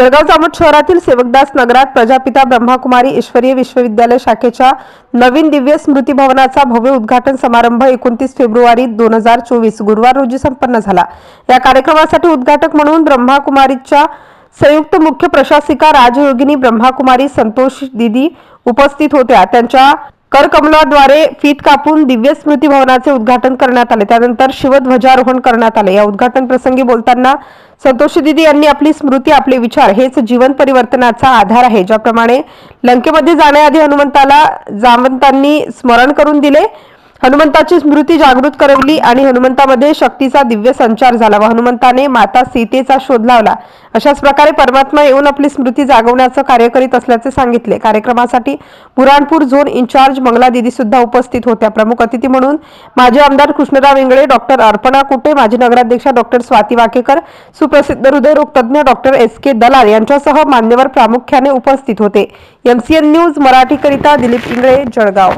जळगाव जामोद शहरातील सेवकदास नगरात प्रजापिता ब्रह्माकुमारी ईश्वरीय विश्वविद्यालय शाखेच्या नवीन दिव्य स्मृती भवनाचा भव्य उद्घाटन समारंभ एकोणतीस फेब्रुवारी दोन हजार चोवीस गुरुवार रोजी संपन्न झाला. या कार्यक्रमासाठी उद्घाटक म्हणून ब्रह्माकुमारीच्या संयुक्त मुख्य प्रशासिका राजयोगिनी ब्रह्माकुमारी संतोष दिदी उपस्थित होत्या. त्यांच्या करकमलाद्वारे फीत कापून दिव्य स्मृती भवनाचे उद्घाटन करण्यात आले. त्यानंतर शिवध्वजारोहण करण्यात आले. या उद्घाटन प्रसंगी बोलताना संतोषी दिदी यांनी आपली स्मृती आपले विचार हेच जीवन परिवर्तनाचा आधार आहे. ज्याप्रमाणे लंकेमध्ये जाण्याआधी हनुमंताला जामवंतांनी स्मरण करून दिले. हनुमंताची स्मृती जागृत करवली आणि हनुमंतामध्ये शक्तीचा दिव्य संचार झाला व हनुमंताने माता सीतेचा शोध लावला. अशाच प्रकारे परमात्मा येऊन आपली स्मृती जागवण्याचं कार्य करीत असल्याचे सांगितले. कार्यक्रमासाठी बुराणपूर झोन इन्चार्ज मंगला दिदी सुद्धा उपस्थित होत्या. प्रमुख अतिथी म्हणून माजी आमदार कृष्णराव इंगळे डॉक्टर अर्पणा कुटे माजी नगराध्यक्षा डॉक्टर स्वाती वाकेकर सुप्रसिद्ध हृदयरोग तज्ज्ञ डॉक्टर एस के दलाल यांच्यासह मान्यवर प्रामुख्याने उपस्थित होते. एमसीएन न्यूज मराठीकरिता दिलीप इंगळे जळगाव.